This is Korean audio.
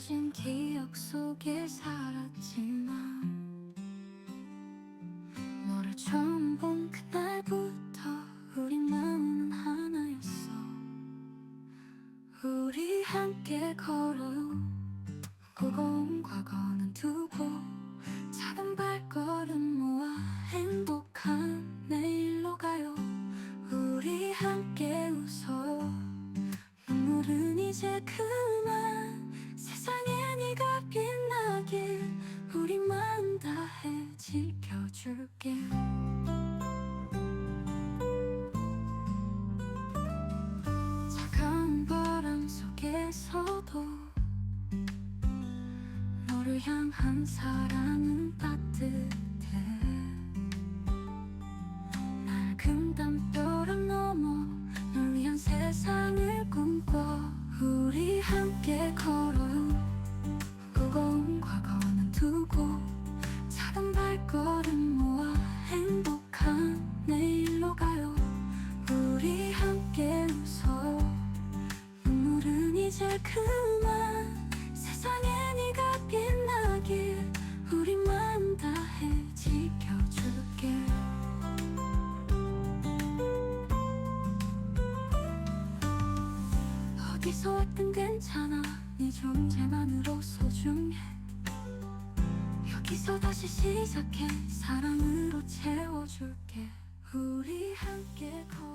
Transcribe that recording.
잊혀진 기억 속에 살았지만 너를 처음 본 그날부터 우리 마음은 하나였어. 우리 함께 걸어요 무거운 과거는 두고 작은 발걸음 모아 행복한 내일로 가요. 우리 함께 웃어요. 눈물은 이제 그만 줄게. 차가운 바람 속에서도 너를 향한 사랑은 따뜻 발걸음 모아 행복한 내일로 가요. 우리 함께 웃어요. 눈물은 이제 그만. 세상에 네가 빛나길 우리 마음 다해 지켜줄게. 어디서 왔든 괜찮아. 네 존재만으로 다시 시작해. 사랑으로 채워줄게. 우리 함께 걸어